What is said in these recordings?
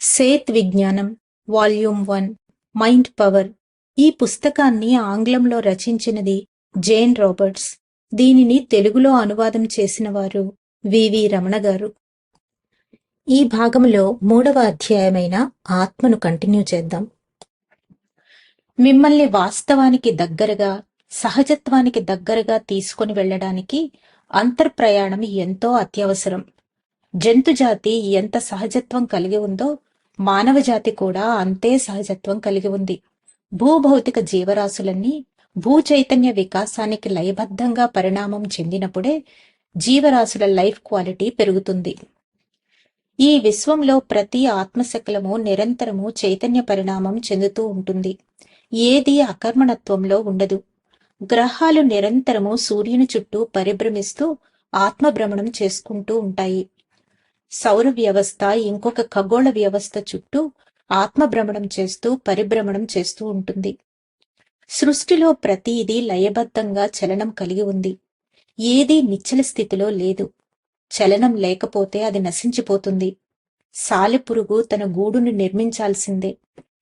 Seth విజ్ఞానం volume one mind power. ఈ పుస్తకాన్ని ఆంగ్లంలో రచించినది జేన్ రాబర్ట్స్. దీనిని తెలుగులో అనువాదం చేసిన వారు వివి రమణ గారు. ఈ భాగంలో మూడవ అధ్యాయమైన ఆత్మను కంటిన్యూ చేద్దాం. మిమ్మల్ని వాస్తవానికి దగ్గరగా సహజత్వానికి దగ్గరగా తీసుకొని వెళ్ళడానికి అంతర్ప్రయాణం ఎంతో అత్యవసరం. జంతుజాతి ఎంత సహజత్వం కలిగి ఉందో మానవజాతి కూడా అంతే సహజత్వం కలిగి ఉంది. భూభౌతిక జీవరాశులన్నీ భూ చైతన్య వికాసానికి లయబద్ధంగా పరిణామం చెందినప్పుడే జీవరాశుల లైఫ్ క్వాలిటీ పెరుగుతుంది. ఈ విశ్వంలో ప్రతి ఆత్మశకలము నిరంతరము చైతన్య పరిణామం చెందుతూ ఉంటుంది. ఏది అకర్మణత్వంలో ఉండదు. గ్రహాలు నిరంతరము సూర్యుని చుట్టూ పరిభ్రమిస్తూ ఆత్మభ్రమణం చేసుకుంటూ ఉంటాయి. సౌర వ్యవస్థ ఇంకొక ఖగోళ వ్యవస్థ చుట్టూ ఆత్మభ్రమణం చేస్తూ పరిభ్రమణం చేస్తూ ఉంటుంది. సృష్టిలో ప్రతిదీ లయబద్ధంగా చలనం కలిగి ఉంది. ఏదీ నిశ్చల స్థితిలో లేదు. చలనం లేకపోతే అది నశించిపోతుంది. సాలెపురుగు తన గూడును నిర్మించాల్సిందే.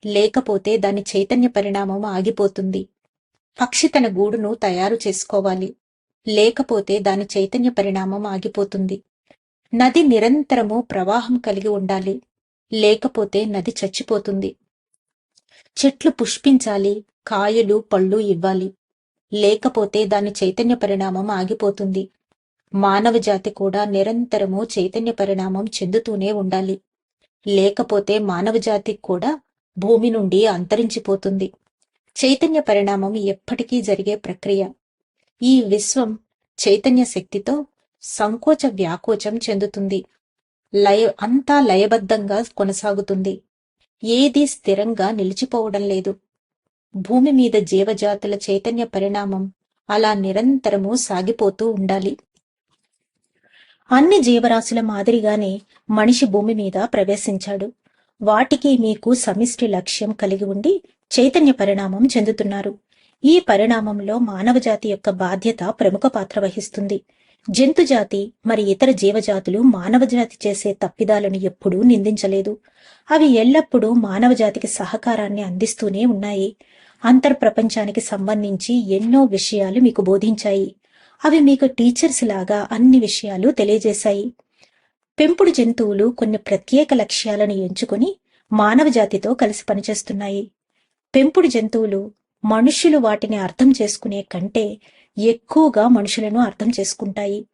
లేకపోతే దాని చైతన్య పరిణామం ఆగిపోతుంది. పక్షి తన గూడును తయారు చేసుకోవాలి. లేకపోతే దాని చైతన్య పరిణామం ఆగిపోతుంది. నది నిరంతరము ప్రవాహం కలిగి ఉండాలి. లేకపోతే నది చచ్చిపోతుంది. చెట్లు పుష్పించాలి. కాయలు పళ్ళు ఇవ్వాలి. లేకపోతే దాని చైతన్య పరిణామం ఆగిపోతుంది. మానవ జాతి కూడా నిరంతరము చైతన్య పరిణామం చెందుతూనే ఉండాలి. లేకపోతే మానవ జాతి కూడా భూమి నుండి అంతరించిపోతుంది. చైతన్య పరిణామం ఎప్పటికీ జరిగే ప్రక్రియ. ఈ విశ్వం చైతన్య శక్తితో సంకోచ వ్యాకోచం చెందుతుంది. లయ అంతా లయబద్ధంగా కొనసాగుతుంది. ఏది స్థిరంగా నిలిచిపోవడం లేదు. భూమి మీద జీవజాతుల చైతన్య పరిణామం అలా నిరంతరము సాగిపోతూ ఉండాలి. అన్ని జీవరాశుల మాదిరిగానే మనిషి భూమి మీద ప్రవేశించాడు. వాటికి మీకు సమిష్టి లక్ష్యం కలిగి ఉండి చైతన్య పరిణామం చెందుతున్నారు. ఈ పరిణామంలో మానవజాతి యొక్క బాధ్యత ప్రముఖ పాత్ర వహిస్తుంది. జంతుజాతి మరి ఇతర జీవజాతులు మానవజాతి చేసే తప్పిదాలను ఎప్పుడూ నిందించలేదు. అవి ఎల్లప్పుడూ మానవజాతికి సహకారాన్ని అందిస్తూనే ఉన్నాయి. అంతర్ ప్రపంచానికి సంబంధించి ఎన్నో విషయాలు మీకు బోధించాయి. అవి మీకు టీచర్స్ లాగా అన్ని విషయాలు తెలియజేశాయి. పెంపుడు జంతువులు కొన్ని ప్రత్యేక లక్ష్యాలను ఎంచుకుని మానవజాతితో కలిసి పనిచేస్తున్నాయి. పెంపుడు జంతువులు మనుష్యులు వాటిని అర్థం చేసుకునే కంటే ఎక్కువగా మనుషులను అర్థం చేసుకుంటాయి.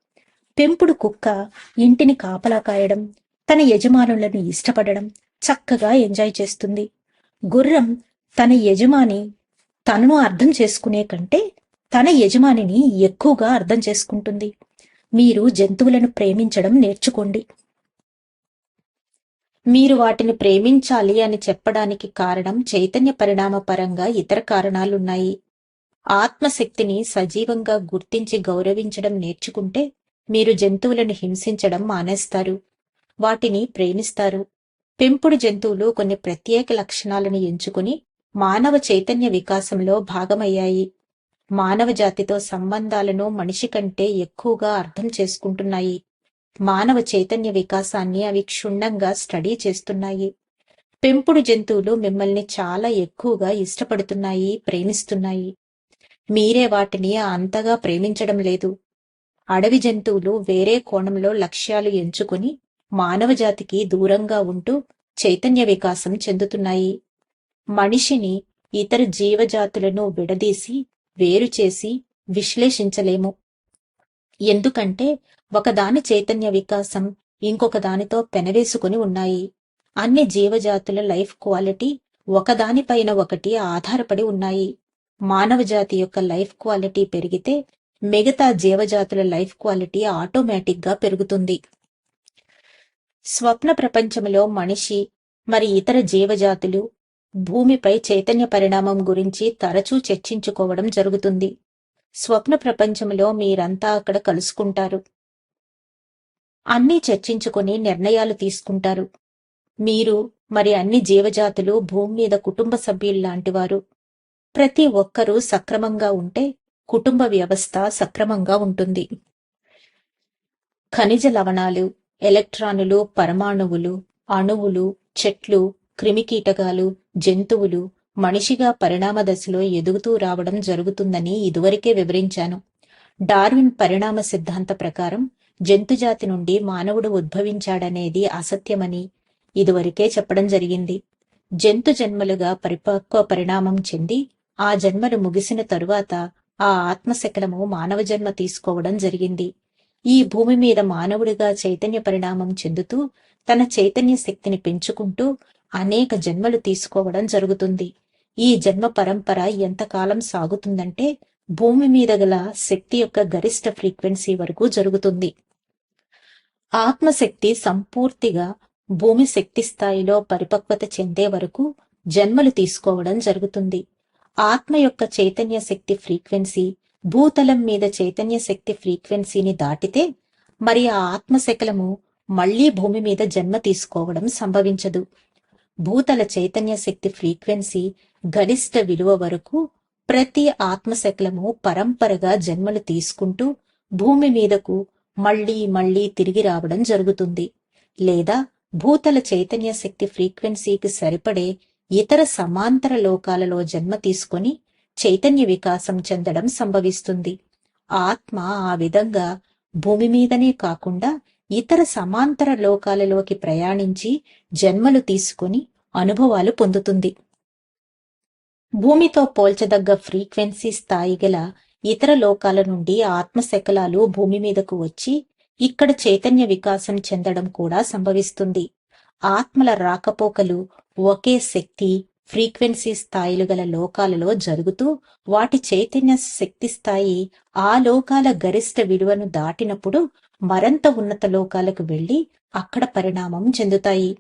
పెంపుడు కుక్క ఇంటిని కాపలా కాయడం తన యజమానులను ఇష్టపడడం చక్కగా ఎంజాయ్ చేస్తుంది. గుర్రం తన యజమాని తనను అర్థం చేసుకునే కంటే తన యజమానిని ఎక్కువగా అర్థం చేసుకుంటుంది. మీరు జంతువులను ప్రేమించడం నేర్చుకోండి. మీరు వాటిని ప్రేమించాలి అని చెప్పడానికి కారణం చైతన్య పరిణామ పరంగా ఇతర కారణాలున్నాయి. ఆత్మశక్తిని సజీవంగా గుర్తించి గౌరవించడం నేర్చుకుంటే మీరు జంతువులను హింసించడం మానేస్తారు. వాటిని ప్రేమిస్తారు. పెంపుడు జంతువులు కొన్ని ప్రత్యేక లక్షణాలను ఎంచుకుని మానవ చైతన్య వికాసంలో భాగమయ్యాయి. మానవ జాతితో సంబంధాలను మనిషి కంటే ఎక్కువగా అర్థం చేసుకుంటున్నాయి. మానవ చైతన్య వికాసాన్ని అవి క్షుణ్ణంగా స్టడీ చేస్తున్నాయి. పెంపుడు జంతువులు మిమ్మల్ని చాలా ఎక్కువగా ఇష్టపడుతున్నాయి ప్రేమిస్తున్నాయి. మీరే వాటిని అంతగా ప్రేమించడం లేదు. అడవి జంతువులు వేరే కోణంలో లక్ష్యాలు ఎంచుకుని మానవ జాతికి దూరంగా ఉంటూ చైతన్య వికాసం చెందుతున్నాయి. మనిషిని ఇతర జీవజాతులను విడదీసి వేరు చేసి విశ్లేషించలేము. ఎందుకంటే ఒకదాని చైతన్య వికాసం ఇంకొక దానితో పెనవేసుకుని ఉన్నాయి. అన్ని జీవజాతుల లైఫ్ క్వాలిటీ ఒకదానిపైన ఒకటి ఆధారపడి ఉన్నాయి. మానవ జాతి యొక్క లైఫ్ క్వాలిటీ పెరిగితే మిగతా జీవజాతుల లైఫ్ క్వాలిటీ ఆటోమేటిక్గా పెరుగుతుంది. స్వప్న ప్రపంచంలో మనిషి మరి ఇతర జీవజాతులు భూమిపై చైతన్య పరిణామం గురించి తరచూ చర్చించుకోవడం జరుగుతుంది. స్వప్న ప్రపంచంలో మీరంతా అక్కడ కలుసుకుంటారు. అన్నీ చర్చించుకొని నిర్ణయాలు తీసుకుంటారు. మీరు మరి అన్ని జీవజాతులు భూమి మీద కుటుంబ సభ్యుల్లాంటివారు ప్రతి ఒక్కరూ సక్రమంగా ఉంటే కుటుంబ వ్యవస్థ సక్రమంగా ఉంటుంది. ఖనిజ లవణాలు ఎలక్ట్రానులు పరమాణువులు అణువులు చెట్లు క్రిమికీటకాలు జంతువులు మనిషిగా పరిణామ దశలో ఎదుగుతూ రావడం జరుగుతుందని ఇదివరకే వివరించాను. డార్విన్ పరిణామ సిద్ధాంత ప్రకారం జంతుజాతి నుండి మానవుడు ఉద్భవించాడనేది అసత్యమని ఇదివరకే చెప్పడం జరిగింది. జంతు జన్మలుగా పరిపక్వ పరిణామం చెంది ఆ జన్మలు ముగిసిన తరువాత ఆ ఆత్మశకలము మానవ జన్మ తీసుకోవడం జరిగింది. ఈ భూమి మీద మానవుడిగా చైతన్య పరిణామం చెందుతూ తన చైతన్య శక్తిని పెంచుకుంటూ అనేక జన్మలు తీసుకోవడం జరుగుతుంది. ఈ జన్మ పరంపర ఎంతకాలం సాగుతుందంటే భూమి మీద గల శక్తి యొక్క గరిష్ట ఫ్రీక్వెన్సీ వరకు జరుగుతుంది. ఆత్మశక్తి సంపూర్తిగా భూమి శక్తి స్థాయిలో పరిపక్వత చెందే వరకు జన్మలు తీసుకోవడం జరుగుతుంది. ఆత్మ యొక్క చైతన్య శక్తి ఫ్రీక్వెన్సీ భూతలం మీద చైతన్య శక్తి ఫ్రీక్వెన్సీని దాటితే మరి ఆ ఆత్మశకలము మళ్ళీ భూమి మీద జన్మ తీసుకోవడం సంభవించదు. భూతల చైతన్య శక్తి ఫ్రీక్వెన్సీ గరిష్ట విలువ వరకు ప్రతి ఆత్మశకలము పరంపరగా జన్మలు తీసుకుంటూ భూమి మీదకు మళ్ళీ మళ్ళీ తిరిగి రావడం జరుగుతుంది. లేదా భూతల చైతన్య శక్తి ఫ్రీక్వెన్సీకి సరిపడే ఇతర సమాంతర లోకాలలో జన్మ తీసుకొని చైతన్య వికాసం చెందడం సంభవిస్తుంది. ఆత్మ ఆ విధంగా భూమి మీదనే కాకుండా ఇతర సమాంతర లోకాలలోకి ప్రయాణించి జన్మలు తీసుకొని అనుభవాలు పొందుతుంది. భూమితో పోల్చదగ్గ ఫ్రీక్వెన్సీ స్థాయి గల ఇతర లోకాల నుండి ఆత్మశకలాలు భూమి మీదకు వచ్చి ఇక్కడ చైతన్య వికాసం చెందడం కూడా సంభవిస్తుంది. ఆత్మల రాకపోకలు ఒకే శక్తి ఫ్రీక్వెన్సీ స్థాయిలు గల లోకాలలో జరుగుతూ వాటి చైతన్య శక్తి స్థాయి ఆ లోకాల గరిష్ట విలువను దాటినప్పుడు మరంత ఉన్నత లోకాలకు వెళ్ళి అక్కడ పరిణామం చెందుతాయి.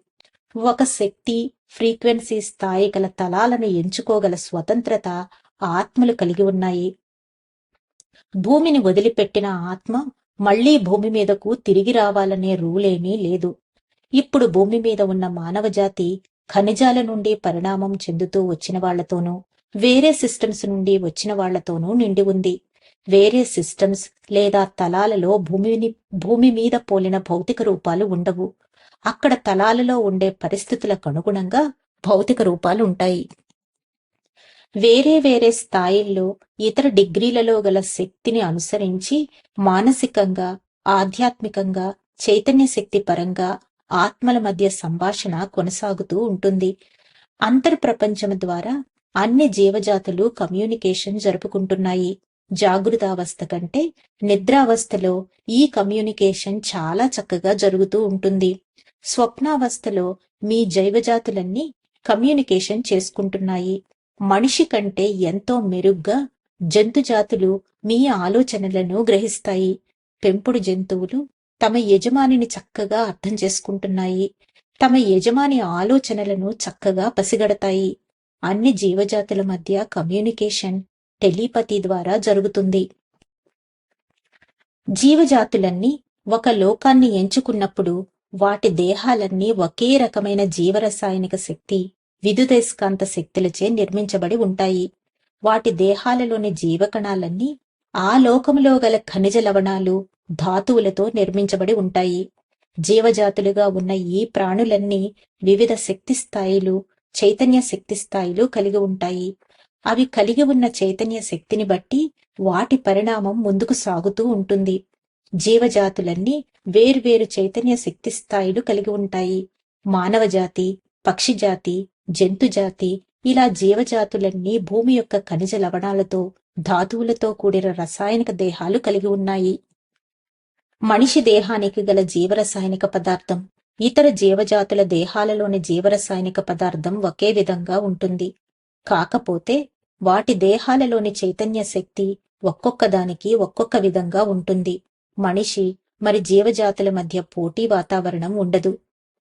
ఒక శక్తి ఫ్రీక్వెన్సీ స్థాయి గల తలాలను ఎంచుకోగల స్వతంత్రత ఆత్మలు కలిగి ఉన్నాయి. భూమిని వదిలిపెట్టిన ఆత్మ మళ్ళీ భూమి మీదకు తిరిగి రావాలనే రూలేమీ లేదు. ఇప్పుడు భూమి మీద ఉన్న మానవ జాతి ఖనిజాల నుండి పరిణామం చెందుతూ వచ్చిన వాళ్ళతోనూ వేరే సిస్టమ్స్ నుండి వచ్చిన వాళ్ళతోనూ నిండి ఉంది. వేరే సిస్టమ్స్ లేదా తలాలలో భూమిని భూమి మీద పోలిన భౌతిక రూపాలు ఉండవు. అక్కడ తలాలలో ఉండే పరిస్థితులకు అనుగుణంగా భౌతిక రూపాలు ఉంటాయి. వేరే వేరే స్థాయిల్లో ఇతర డిగ్రీలలో గల శక్తిని అనుసరించి మానసికంగా ఆధ్యాత్మికంగా చైతన్య శక్తి పరంగా ఆత్మల మధ్య సంభాషణ కొనసాగుతూ ఉంటుంది. అంతర్ ప్రపంచం ద్వారా అన్ని జీవజాతులు కమ్యూనికేషన్ జరుపుకుంటున్నాయి. జాగృతావస్థ కంటే నిద్రావస్థలో ఈ కమ్యూనికేషన్ చాలా చక్కగా జరుగుతూ ఉంటుంది. స్వప్నావస్థలో మీ జైవజాతులన్నీ కమ్యూనికేషన్ చేసుకుంటున్నాయి. మనిషి కంటే ఎంతో మెరుగ్గా జంతుజాతులు మీ ఆలోచనలను గ్రహిస్తాయి. పెంపుడు జంతువులు తమ యజమానిని చక్కగా అర్థం చేసుకుంటున్నాయి. తమ యజమాని ఆలోచనలను చక్కగా పసిగడతాయి. అన్ని జీవజాతుల మధ్య కమ్యూనికేషన్ టెలిపతి ద్వారా జరుగుతుంది. జీవజాతులన్నీ ఒక లోకాన్ని ఎంచుకున్నప్పుడు వాటి దేహాలన్నీ ఒకే రకమైన జీవరసాయనిక శక్తి విద్యుదయస్కాంత శక్తులచే నిర్మించబడి ఉంటాయి. వాటి దేహాలలోని జీవకణాలన్నీ ఆ లోకములో గల ఖనిజ లవణాలు ధాతువులతో నిర్మించబడి ఉంటాయి. జీవజాతులుగా ఉన్న ఈ ప్రాణులన్నీ వివిధ శక్తి స్థాయిలు చైతన్య శక్తి స్థాయిలు కలిగి ఉంటాయి. అవి కలిగి ఉన్న చైతన్య శక్తిని బట్టి వాటి పరిణామం ముందుకు సాగుతూ ఉంటుంది. జీవజాతులన్నీ వేర్వేరు చైతన్య శక్తి స్థాయిలు కలిగి ఉంటాయి. మానవ జాతి పక్షి జాతి జంతు జాతి ఇలా జీవజాతులన్నీ భూమి యొక్క ఖనిజ లవణాలతో ధాతువులతో కూడిన రసాయనిక దేహాలు కలిగి ఉన్నాయి. మనిషి దేహానికి గల జీవరసాయనిక పదార్థం. ఇతర జీవజాతుల దేహాలలోని జీవరసాయనిక పదార్థం ఒకే విధంగా ఉంటుంది. కాకపోతే వాటి దేహాలలోని చైతన్య శక్తి ఒక్కొక్క దానికి ఒక్కొక్క విధంగా ఉంటుంది. మనిషి మరి జీవజాతుల మధ్య పోటీ వాతావరణం ఉండదు.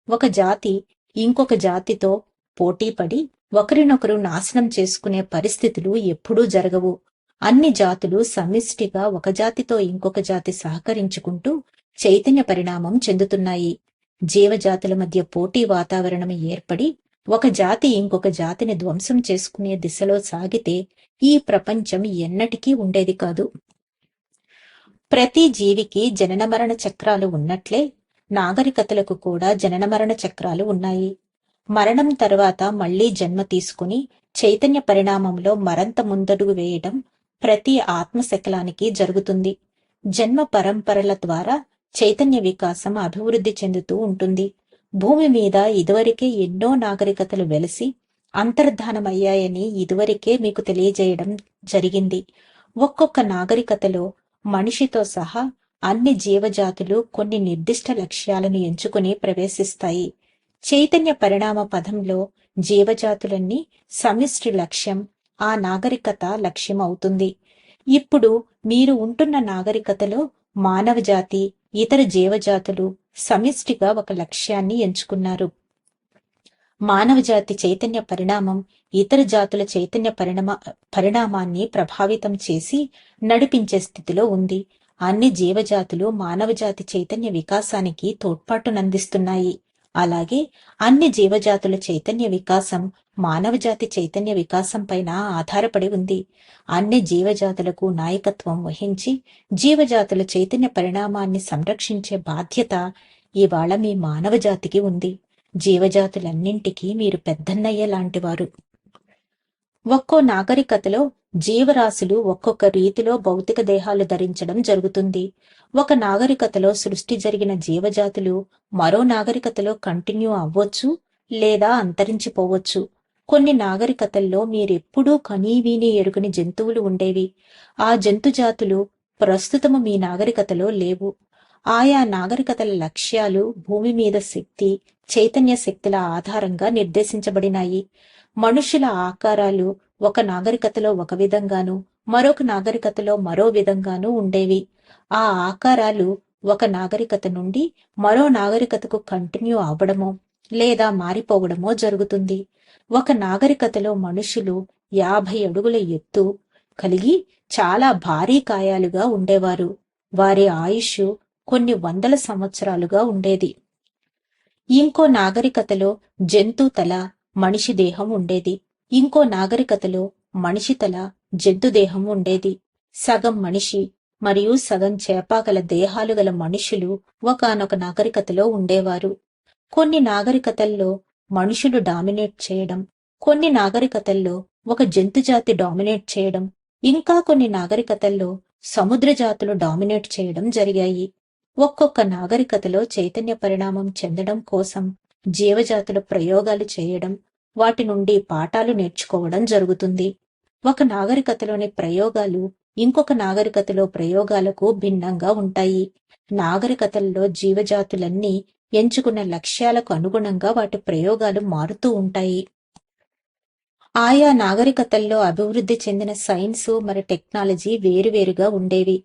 ఒక జాతి ఇంకొక జాతితో పోటీపడి ఒకరినొకరు నాశనం చేసుకునే పరిస్థితులు ఎప్పుడూ జరగవు. అన్ని జాతులు సమిష్టిగా ఒక జాతితో ఇంకొక జాతి సహకరించుకుంటూ చైతన్య పరిణామం చెందుతున్నాయి. జీవజాతుల మధ్య పోటీ వాతావరణం ఏర్పడి ఒక జాతి ఇంకొక జాతిని ధ్వంసం చేసుకునే దిశలో సాగితే ఈ ప్రపంచం ఎన్నటికీ ఉండేది కాదు. ప్రతి జీవికి జనన మరణ చక్రాలు ఉన్నట్లే నాగరికతలకు కూడా జనన మరణ చక్రాలు ఉన్నాయి. మరణం తర్వాత మళ్ళీ జన్మ తీసుకుని చైతన్య పరిణామంలో మరంత ముందడుగు వేయడం ప్రతి ఆత్మశకలానికి జరుగుతుంది. జన్మ పరంపరల ద్వారా చైతన్య వికాసం అభివృద్ధి చెందుతూ ఉంటుంది. భూమి మీద ఇదివరకే ఎన్నో నాగరికతలు వెలసి అంతర్ధానమయ్యాయని ఇదివరకే మీకు తెలియజేయడం జరిగింది. ఒక్కొక్క నాగరికతలో మనిషితో సహా అన్ని జీవజాతులు కొన్ని నిర్దిష్ట లక్ష్యాలను ఎంచుకుని ప్రవేశిస్తాయి. చైతన్య పరిణామ పదంలో జీవజాతులన్నీ సమిష్టి లక్ష్యం ఆ నాగరికత లక్ష్యం అవుతుంది ఇప్పుడు మీరు ఉంటున్న నాగరికతలో మానవ జాతి ఇతర జీవజాతులు సమిష్టిగా ఒక లక్ష్యాన్ని ఎంచుకున్నారు. మానవ జాతి చైతన్య పరిణామం ఇతర జాతుల చైతన్య పరిణామ పరిణామాన్ని ప్రభావితం చేసి నడిపించే స్థితిలో ఉంది. అన్ని జీవజాతులు మానవజాతి చైతన్య వికాసానికి తోడ్పాటునందిస్తున్నాయి. అలాగే అన్ని జీవజాతుల చైతన్య వికాసం మానవజాతి చైతన్య వికాసం పైన ఆధారపడి ఉంది. అన్ని జీవజాతులకు నాయకత్వం వహించి జీవజాతుల చైతన్య పరిణామాన్ని సంరక్షించే బాధ్యత ఇవాళ మీ మానవ జాతికి ఉంది. జీవజాతులన్నింటికీ మీరు పెద్దన్నయ్య లాంటివారు ఒక్కో నాగరికతలో జీవరాశులు ఒక్కొక్క రీతిలో భౌతిక దేహాలు ధరించడం జరుగుతుంది. ఒక నాగరికతలో సృష్టి జరిగిన జీవజాతులు మరో నాగరికతలో కంటిన్యూ అవ్వచ్చు లేదా అంతరించిపోవచ్చు. కొన్ని నాగరికతల్లో మీరెప్పుడూ కనీవీని ఎరుగని జంతువులు ఉండేవి. ఆ జంతుజాతులు ప్రస్తుతము మీ నాగరికతలో లేవు. ఆయా నాగరికతల లక్ష్యాలు భూమి మీద శక్తి చైతన్య శక్తుల ఆధారంగా నిర్దేశించబడినాయి. మనుషుల ఆకారాలు ఒక నాగరికతలో ఒక విధంగాను మరొక నాగరికతలో మరో విధంగాను ఉండేవి. ఆ ఆకారాలు ఒక నాగరికత నుండి మరో నాగరికతకు కంటిన్యూ అవ్వడమో లేదా మారిపోవడమో జరుగుతుంది. ఒక నాగరికతలో మనుషులు యాభై అడుగుల ఎత్తు కలిగి చాలా భారీ కాయాలుగా ఉండేవారు. వారి ఆయుష్ కొన్ని వందల సంవత్సరాలుగా ఉండేది. ఇంకో నాగరికతలో జంతు తల మనిషి దేహం ఉండేది. ఇంకో నాగరికతలో మనిషి తల జంతు దేహం ఉండేది. సగం మనిషి మరియు సగం చేపాగల దేహాలు గల మనుషులు ఒకనొక నాగరికతలో ఉండేవారు. కొన్ని నాగరికతల్లో మనుషులు డామినేట్ చేయడం కొన్ని నాగరికతల్లో ఒక జంతుజాతి డామినేట్ చేయడం ఇంకా కొన్ని నాగరికతల్లో సముద్ర జాతులు డామినేట్ చేయడం జరిగాయి. ఒక్కొక్క నాగరికతలో చైతన్య పరిణామం చెందడం కోసం జీవజాతుల ప్రయోగాలు చేయడం వాటి నుండి పాఠాలు నేర్చుకోవడం జరుగుతుంది. ఒక నాగరికతలోని ప్రయోగాలు ఇంకొక నాగరికతలో ప్రయోగాలకు భిన్నంగా ఉంటాయి. నాగరికతల్లో జీవజాతులన్నీ ఎంచుకున్న లక్ష్యాలకు అనుగుణంగా వాటి ప్రయోగాలు మారుతూ ఉంటాయి. ఆయా నాగరికతల్లో అభివృద్ధి చెందిన సైన్సు మరి టెక్నాలజీ వేరువేరుగా ఉండేవి.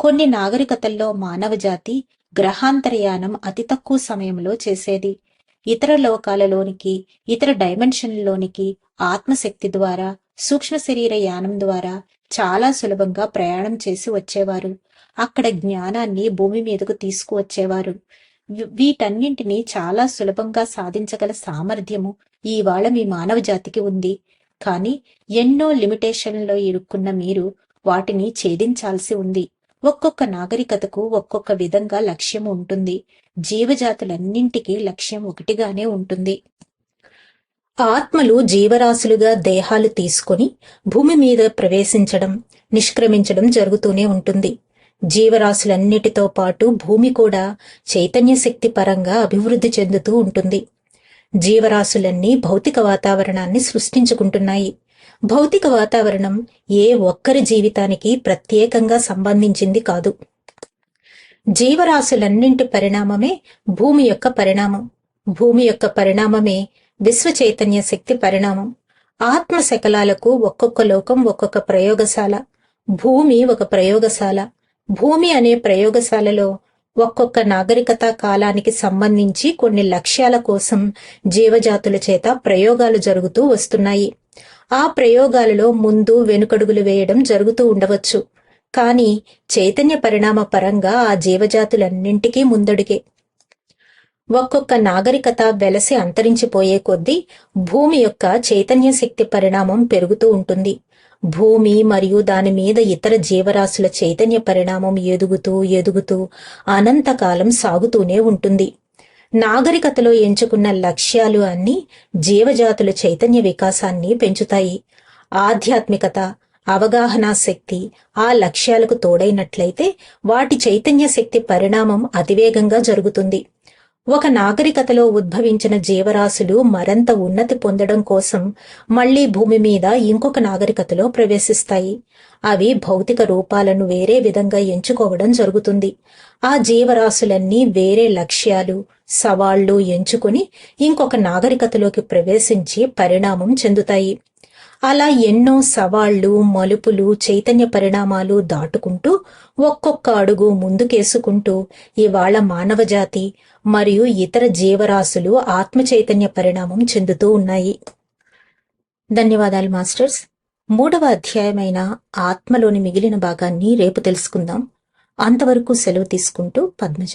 కొన్ని నాగరికతల్లో మానవ జాతి గ్రహాంతరయానం అతి తక్కువ సమయంలో చేసేది. ఇతర లోకాలలోనికి ఇతర డైమెన్షన్లలోనికి ఆత్మశక్తి ద్వారా సూక్ష్మ శరీర యానం ద్వారా చాలా సులభంగా ప్రయాణం చేసి వచ్చేవారు. అక్కడ జ్ఞానాన్ని భూమి మీదకు తీసుకువచ్చేవారు. వీటన్నింటినీ చాలా సులభంగా సాధించగల సామర్థ్యము ఇవాళ మీ మానవ జాతికి ఉంది. కానీ ఎన్నో లిమిటేషన్లో ఇరుక్కున్న మీరు వాటిని ఛేదించాల్సి ఉంది. ఒక్కొక్క నాగరికతకు ఒక్కొక్క విధంగా లక్ష్యం ఉంటుంది. జీవజాతులన్నింటికీ లక్ష్యం ఒకటిగానే ఉంటుంది. ఆత్మలు జీవరాశులుగా దేహాలు తీసుకుని భూమి మీద ప్రవేశించడం నిష్క్రమించడం జరుగుతూనే ఉంటుంది. జీవరాశులన్నిటితో పాటు భూమి కూడా చైతన్య శక్తి పరంగా అభివృద్ధి చెందుతూ ఉంటుంది. జీవరాశులన్నీ భౌతిక వాతావరణాన్ని సృష్టించుకుంటున్నాయి. భౌతిక వాతావరణం ఏ ఒక్కరి జీవితానికి ప్రత్యేకంగా సంబంధించింది కాదు. జీవరాశులన్నింటి పరిణామమే భూమి యొక్క పరిణామం. భూమి యొక్క పరిణామమే విశ్వ చైతన్య శక్తి పరిణామం. ఆత్మ శకలాలకు ఒక్కొక్క లోకం ఒక్కొక్క ప్రయోగశాల. భూమి ఒక ప్రయోగశాల. భూమి అనే ప్రయోగశాలలో ఒక్కొక్క నాగరికత కాలానికి సంబంధించి కొన్ని లక్ష్యాల కోసం జీవజాతుల చేత ప్రయోగాలు జరుగుతూ వస్తున్నాయి. ఆ ప్రయోగాలలో ముందు వెనుకడుగులు వేయడం జరుగుతూ ఉండవచ్చు. కానీ చైతన్య పరిణామ పరంగా ఆ జీవజాతులన్నింటికీ ముందడుగే. ఒక్కొక్క నాగరికత వెలసి అంతరించిపోయే కొద్దీ భూమి యొక్క చైతన్య శక్తి పరిణామం పెరుగుతూ ఉంటుంది. భూమి మరియు దాని మీద ఇతర జీవరాశుల చైతన్య పరిణామం ఎదుగుతూ ఎదుగుతూ అనంతకాలం సాగుతూనే ఉంటుంది. నాగరికతలో ఎంచుకున్న లక్ష్యాలు అన్నీ జీవజాతుల చైతన్య వికాసాన్ని పెంచుతాయి. ఆధ్యాత్మికత అవగాహన శక్తి ఆ లక్ష్యాలకు తోడైనట్లయితే వాటి చైతన్య శక్తి పరిణామం అతివేగంగా జరుగుతుంది. ఒక నాగరికతలో ఉద్భవించిన జీవరాశులు మరింత ఉన్నతి పొందడం కోసం మళ్ళీ భూమి మీద ఇంకొక నాగరికతలో ప్రవేశిస్తాయి. అవి భౌతిక రూపాలను వేరే విధంగా ఎంచుకోవడం జరుగుతుంది. ఆ జీవరాశులన్నీ వేరే లక్ష్యాలు సవాళ్ళు ఎంచుకుని ఇంకొక నాగరికతలోకి ప్రవేశించి పరిణామం చెందుతాయి. అలా ఎన్నో సవాళ్ళు మలుపులు చైతన్య పరిణామాలు దాటుకుంటూ ఒక్కొక్క అడుగు ముందుకేసుకుంటూ ఇవాళ మానవజాతి మరియు ఇతర జీవరాశులు ఆత్మ చైతన్య పరిణామం చెందుతూ ఉన్నాయి. ధన్యవాదాలు మాస్టర్స్. మూడవ అధ్యాయమైన ఆత్మలోని మిగిలిన భాగాన్ని రేపు తెలుసుకుందాం. అంతవరకు సెలవు తీసుకుంటూ పద్మజ.